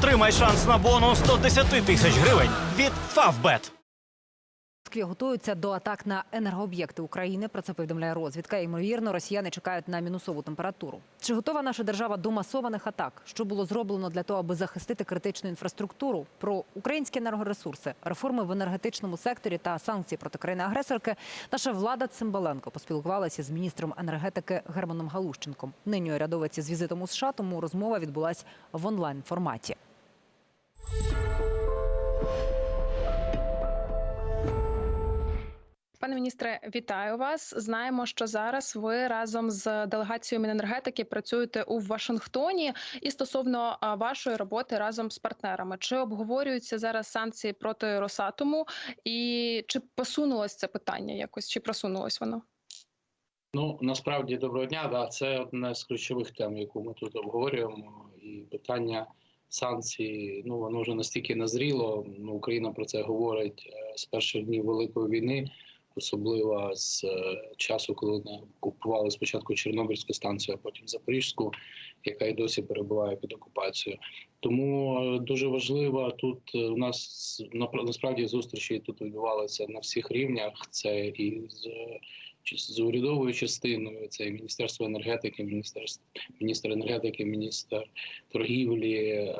Отримай шанс на бонус 110 тисяч гривень від Favbet. Москві готуються до атак на енергооб'єкти України. Про це повідомляє розвідка. Ймовірно, росіяни чекають на мінусову температуру. Чи готова наша держава до масованих атак? Що було зроблено для того, аби захистити критичну інфраструктуру? Про українські енергоресурси, реформи в енергетичному секторі та санкції проти країни-агресорки. Наша влада Цимбаленко поспілкувалася з міністром енергетики Германом Галущенком. Нині урядовець з візитом у США, тому розмова відбулась в онлайн форматі. Пане міністре, вітаю вас. Знаємо, що зараз ви разом з делегацією Міненергетики працюєте у Вашингтоні і стосовно вашої роботи разом з партнерами. Чи обговорюються зараз санкції проти Росатому, і чи посунулось це питання якось, чи просунулось воно? Ну насправді доброго дня. Да, це одна з ключових тем, яку ми тут обговорюємо, і питання санкцій. Ну воно вже настільки назріло. Ну, Україна про це говорить е, з перших днів великої війни, особливо з е, часу, коли не окупували спочатку Чорнобильську станцію, а потім Запорізьку, яка й досі перебуває під окупацією. Тому е, дуже важливо тут е, у нас насправді зустрічі тут відбувалися на всіх рівнях. Це і з з урядовою частиною, це і Міністерство енергетики, міністерство, міністр енергетики, міністр торгівлі,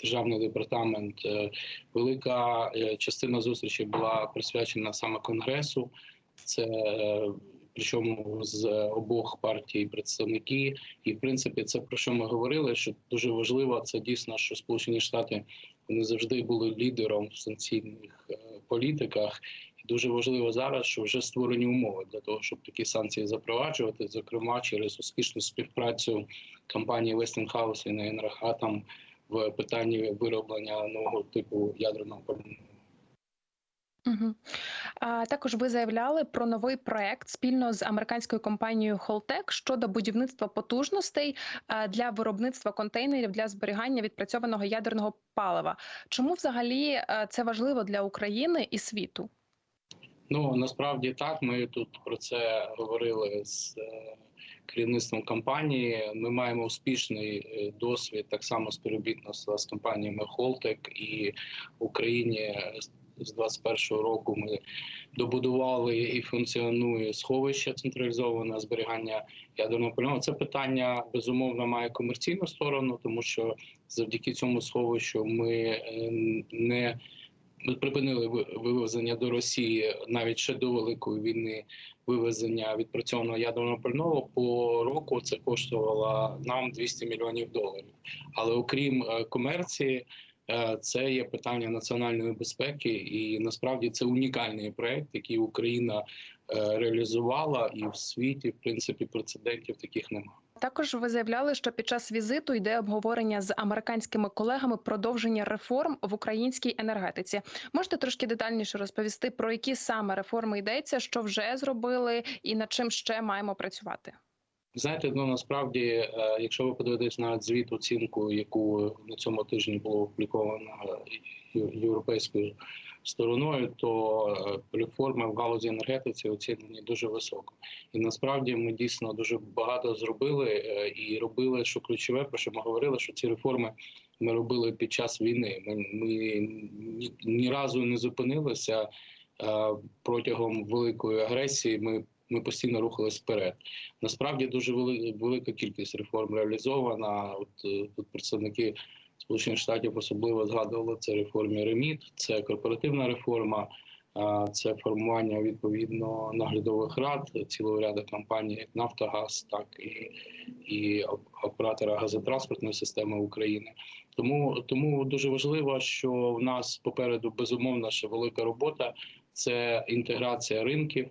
державний департамент. Е, Велика е, частина зустрічі була присвячена саме конгресу. Це е, причому з обох партій представники, і в принципі це про що ми говорили. Що дуже важливо, це дійсно, що Сполучені Штати вони завжди були лідером в санкційних політиках. Дуже важливо зараз, що вже створені умови для того, щоб такі санкції запроваджувати, зокрема через успішну співпрацю компанії Westinghouse і Енергатом в питанні вироблення нового типу ядерного пального. Угу. А, також ви заявляли про новий проект спільно з американською компанією Holtec щодо будівництва потужностей для виробництва контейнерів для зберігання відпрацьованого ядерного палива. Чому взагалі це важливо для України і світу? Ну насправді так. Ми тут про це говорили з е, керівництвом компанії. Ми маємо успішний е, досвід так само співробітництва з компаніями Holtec і в Україні з 21-го року ми добудували і функціонує сховище централізоване зберігання ядерного пального. Це питання безумовно має комерційну сторону, тому що завдяки цьому сховищу ми е, не припинили вивезення до Росії навіть ще до великої війни. Вивезення відпрацьованого ядерного пального по року це коштувало нам 200 мільйонів доларів. Але окрім е, комерції, е, це є питання національної безпеки, і насправді це унікальний проект, який Україна реалізувала, і в світі, в принципі, прецедентів таких немає. Також ви заявляли, що під час візиту йде обговорення з американськими колегами продовження реформ в українській енергетиці. Можете трошки детальніше розповісти про які саме реформи йдеться, що вже зробили, і над чим ще маємо працювати? Знаєте, ну насправді, е, якщо ви подивитесь на звіт оцінку, яку на цьому тижні було опубліковано європейською стороною, то е, реформи в галузі енергетиці оцінені дуже високо. І насправді ми дійсно дуже багато зробили е, і робили, що ключове, про що ми говорили, що ці реформи ми робили під час війни. Ми, ми ні, ні разу не зупинилися е, протягом великої агресії. Ми ми постійно рухались вперед. Насправді дуже велика кількість реформ реалізована. От тут представники Сполучених Штатів особливо згадували це реформі реміт, це корпоративна реформа, це формування відповідно наглядових рад цілого ряду компаній, як Нафтогаз, так і, і оператора газотранспортної системи України. Тому тому дуже важливо, що в нас попереду безумовно ще велика робота. Це інтеграція ринків.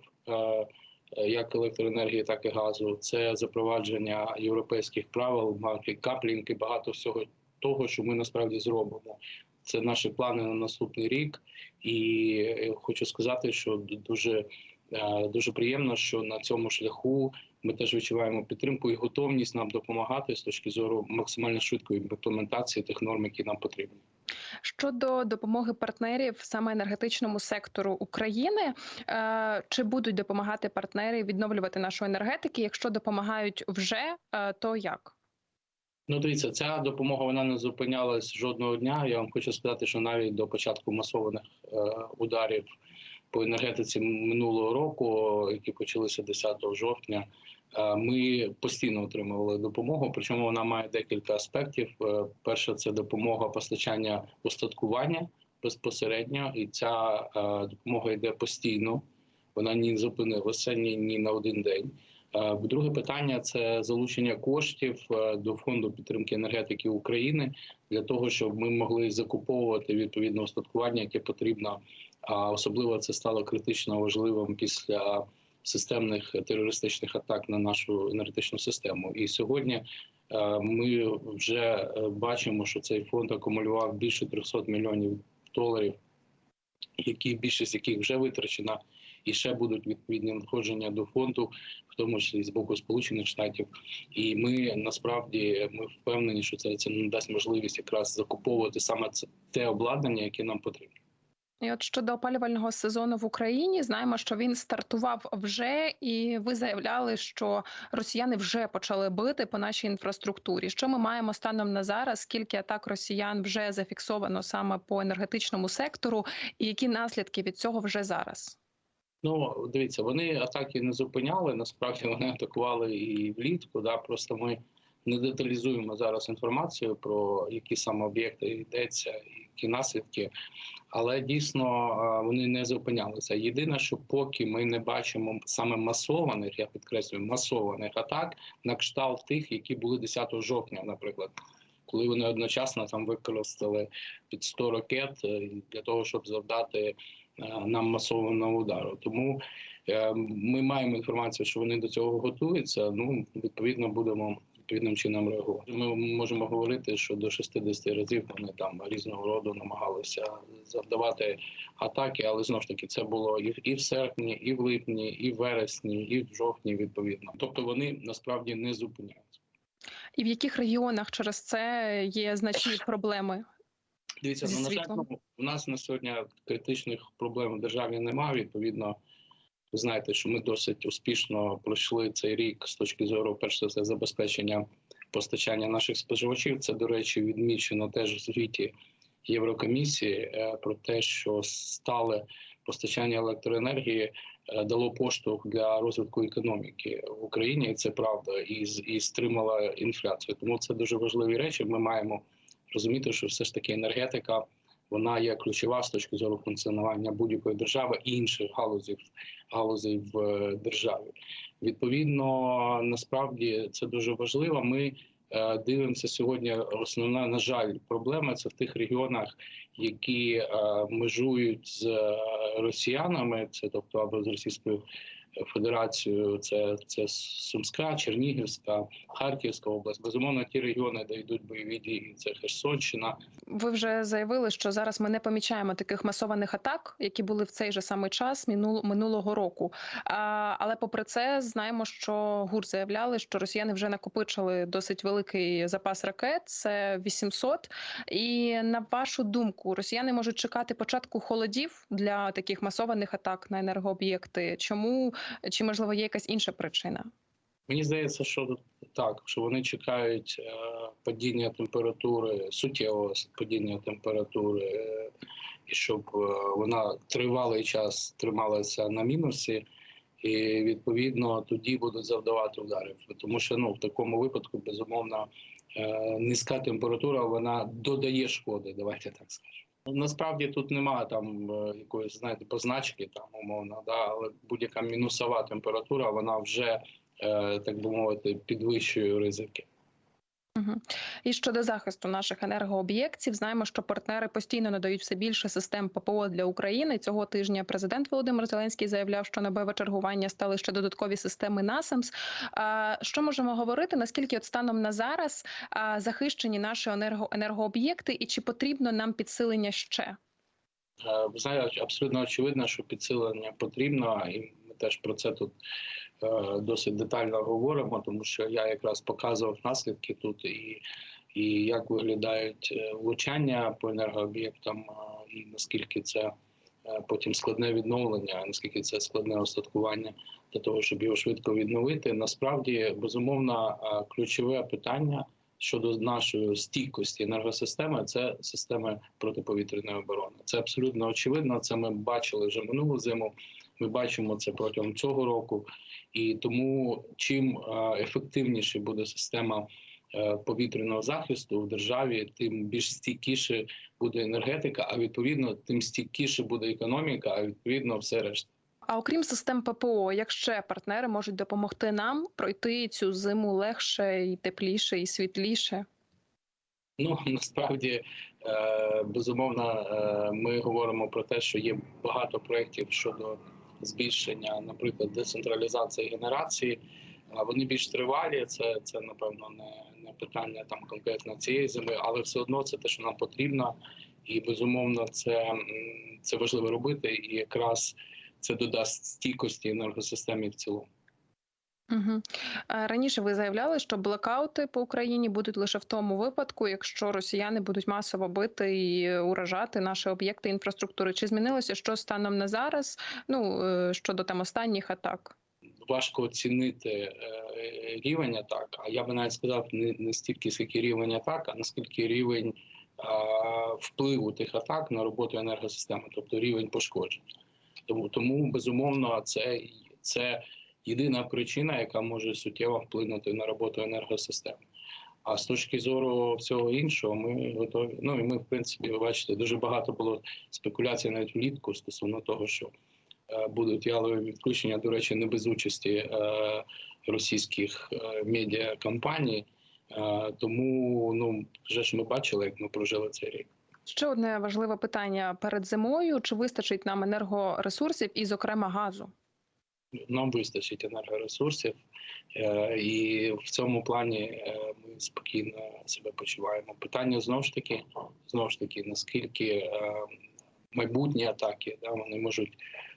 Як електроенергії, так і газу, це запровадження європейських правил, маркет каплінг і багато всього того, що ми насправді зробимо. Це наші плани на наступний рік, і е, хочу сказати, що дуже е, дуже приємно, що на цьому шляху ми теж відчуваємо підтримку і готовність нам допомагати з точки зору максимально швидкої імплементації тих норм, які нам потрібні. Щодо допомоги партнерів саме енергетичному сектору України, е, чи будуть допомагати партнери відновлювати нашу енергетику? Якщо допомагають вже, то як? Ну, дивіться, ця допомога вона не зупинялась жодного дня. Я вам хочу сказати, що навіть до початку масованих е, ударів по енергетиці минулого року, які почалися 10 жовтня, е, ми постійно отримували допомогу. Причому вона має декілька аспектів. Е, перше, це допомога постачання устаткування безпосередньо, і ця е, допомога йде постійно. Вона ні зупинилася ні, ні на один день. Е, Друге питання це залучення коштів е, до фонду підтримки енергетики України для того, щоб ми могли закуповувати відповідне устаткування, яке потрібно. А особливо це стало критично важливим після системних терористичних атак на нашу енергетичну систему. І сьогодні е, ми вже бачимо, що цей фонд акумулював більше 300 мільйонів доларів, які більшість яких вже витрачена, і ще будуть відповідні надходження до фонду, в тому числі з боку Сполучених Штатів. І ми насправді ми впевнені, що це, це надасть можливість якраз закуповувати саме це те обладнання, яке нам потрібно. І от щодо опалювального сезону в Україні, знаємо, що він стартував вже, і ви заявляли, що росіяни вже почали бити по нашій інфраструктурі. Що ми маємо станом на зараз? Скільки атак росіян вже зафіксовано саме по енергетичному сектору, і які наслідки від цього вже зараз? Ну, дивіться, вони атаки не зупиняли. Насправді вони атакували і влітку. Да, просто ми не деталізуємо зараз інформацію про які саме об'єкти йдеться, які наслідки. Але дійсно вони не зупинялися. Єдине, що поки ми не бачимо саме масованих, я підкреслюю, масованих атак на кшталт тих, які були 10 жовтня, наприклад. Коли вони одночасно там використали під 100 ракет е, для того, щоб завдати е, нам масованого удару. Тому е, ми маємо інформацію, що вони до цього готуються. Ну відповідно будемо відповідним чином реагувати. Ми можемо говорити, що до 60 разів вони там різного роду намагалися завдавати атаки, але знову ж таки це було і, і в серпні, і в липні, і в вересні, і в жовтні. Відповідно, тобто вони насправді не зупиняються. І в яких регіонах через це є значні проблеми? Дивіться, ну, на жаль, у нас на сьогодні критичних проблем в державі немає. Відповідно, ви знаєте, що ми досить успішно пройшли цей рік з точки зору, перш за все, забезпечення постачання наших споживачів. Це, до речі, відмічено теж в звіті Єврокомісії е, про те, що стале постачання електроенергії дало поштовх для розвитку економіки в Україні. Це правда, і, і стримала інфляцію. Тому це дуже важливі речі. Ми маємо розуміти, що все ж таки енергетика вона є ключова з точки зору функціонування будь-якої держави і інших галузей галузей в е, державі. Відповідно, насправді це дуже важливо. Ми е, дивимося сьогодні. Основна на жаль, проблема це в тих регіонах, які е, межують з е, росіянами, це тобто або з Російською Федерацією, це, це Сумська, Чернігівська, Харківська область. Безумовно, ті регіони, де йдуть бойові дії, це Херсонщина, Ви вже заявили, що зараз ми не помічаємо таких масованих атак, які були в цей же самий час минулого року. А, але попри це, знаємо, що ГУР заявляли, що росіяни вже накопичили досить великий запас ракет. Це 800. І на вашу думку, росіяни можуть чекати початку холодів для таких масованих атак на енергооб'єкти. Чому чи можливо є якась інша причина? Мені здається, що так, що вони чекають е, падіння температури, суттєвого падіння температури, е, і щоб е, вона тривалий час трималася на мінусі, і відповідно тоді будуть завдавати ударів. Тому що ну в такому випадку безумовно низька температура вона додає шкоди. Давайте так скажемо. Насправді тут немає там е, якоїсь знаєте позначки, там умовно, да, але будь-яка мінусова температура вона вже е, так би мовити, підвищує ризики. І щодо захисту наших енергооб'єктів, знаємо, що партнери постійно надають все більше систем ППО для України. Цього тижня президент Володимир Зеленський заявляв, що на бойове чергування стали ще додаткові системи НАСАМС. Що можемо говорити? Наскільки от станом на зараз захищені наші енерго енергооб'єкти, і чи потрібно нам підсилення ще? Е, абсолютно очевидно, що підсилення потрібно, і ми теж про це тут досить детально говоримо, тому що я якраз показував наслідки тут і, і як виглядають е, влучання по енергооб'єктам, е, і наскільки це е, потім складне відновлення, наскільки це складне остаткування для того, щоб його швидко відновити. Насправді, безумовно, е, ключове питання щодо нашої стійкості енергосистеми, це система протиповітряної оборони. Це абсолютно очевидно. Це ми бачили вже минулу зиму. Ми бачимо це протягом цього року, і тому чим е, ефективніше буде система е, повітряного захисту в державі, тим більш стійкіше буде енергетика, а відповідно тим стійкіше буде економіка, а відповідно все решта. А окрім систем ППО, як ще партнери можуть допомогти нам пройти цю зиму легше і тепліше, і світліше? Ну насправді е, безумовно, ми говоримо про те, що є багато проєктів щодо збільшення, наприклад, децентралізації генерації. Вони більш тривалі. Це це напевно не, не питання там конкретно цієї зими, але все одно це те, що нам потрібно, і безумовно, це, це важливо робити, і якраз це додасть стійкості енергосистемі в цілому. Угу. Раніше ви заявляли, що блекаути по Україні будуть лише в тому випадку, якщо росіяни будуть масово бити і уражати наші об'єкти інфраструктури. Чи змінилося що станом на зараз? Ну е, щодо там останніх атак? важко оцінити е, рівень атак. А я би навіть сказав не, не стільки скільки рівень атак, а наскільки рівень впливу тих атак на роботу енергосистеми, тобто рівень пошкоджень. Тому, тому безумовно, це, це єдина причина, яка може суттєво вплинути на роботу енергосистеми. А з точки зору всього іншого, ми готові. Ну і ми, в принципі, ви бачите, дуже багато було спекуляцій навіть влітку стосовно того, що е, будуть ялові відключення, до речі, не без участі е, російських е, медіакомпаній. Тому ну вже ж ми бачили, як ми прожили цей рік. Ще одне важливе питання перед зимою: чи вистачить нам енергоресурсів і, зокрема, газу? Нам вистачить енергоресурсів, е, і в цьому плані е, ми спокійно себе почуваємо. Питання знову ж таки, знову ж таки, наскільки е, майбутні атаки да, вони можуть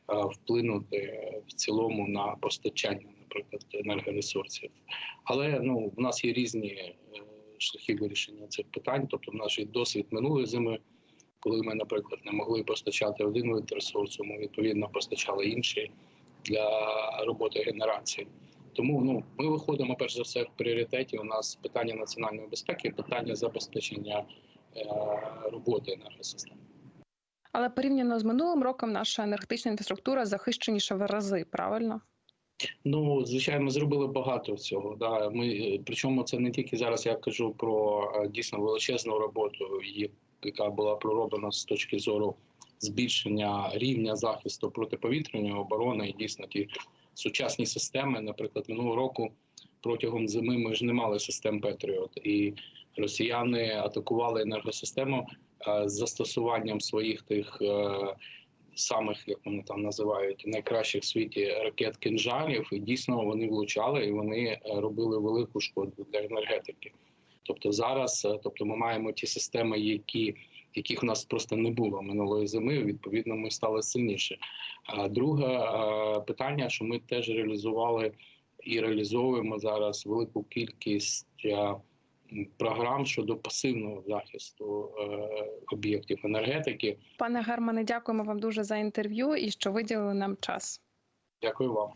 вплинути в цілому на постачання, наприклад, енергоресурсів. Але ну, в нас є різні шляхи вирішення цих питань. Тобто, наш досвід минулої зими, коли ми, наприклад, не могли постачати один вид ресурсу, ми відповідно постачали інший для роботи генерації. Тому ну ми виходимо перш за все в пріоритеті. У нас питання національної безпеки, питання забезпечення е, роботи енергосистеми. Але порівняно з минулим роком, наша енергетична інфраструктура захищеніша в рази, правильно? Ну звичайно, ми зробили багато цього. Да ми е, причому це не тільки зараз. Я кажу про е, дійсно величезну роботу, яка була пророблена з точки зору збільшення рівня захисту протиповітряної оборони і дійсно ті сучасні системи. Наприклад, минулого року протягом зими ми ж не мали систем Петріот, і росіяни атакували енергосистему е, з застосуванням своїх тих. е, Самих, як вони там називають, найкращих в світі ракет кинжалів, і дійсно вони влучали і вони е, робили велику шкоду для енергетики. Тобто зараз, тобто, ми маємо ті системи, які яких у нас просто не було минулої зими. Відповідно, ми стали сильніше. А друге е, питання, що ми теж реалізували і реалізовуємо зараз велику кількість е, програм щодо пасивного захисту е, об'єктів енергетики. Пане Германе, дякуємо вам дуже за інтерв'ю і що виділили нам час. Дякую вам.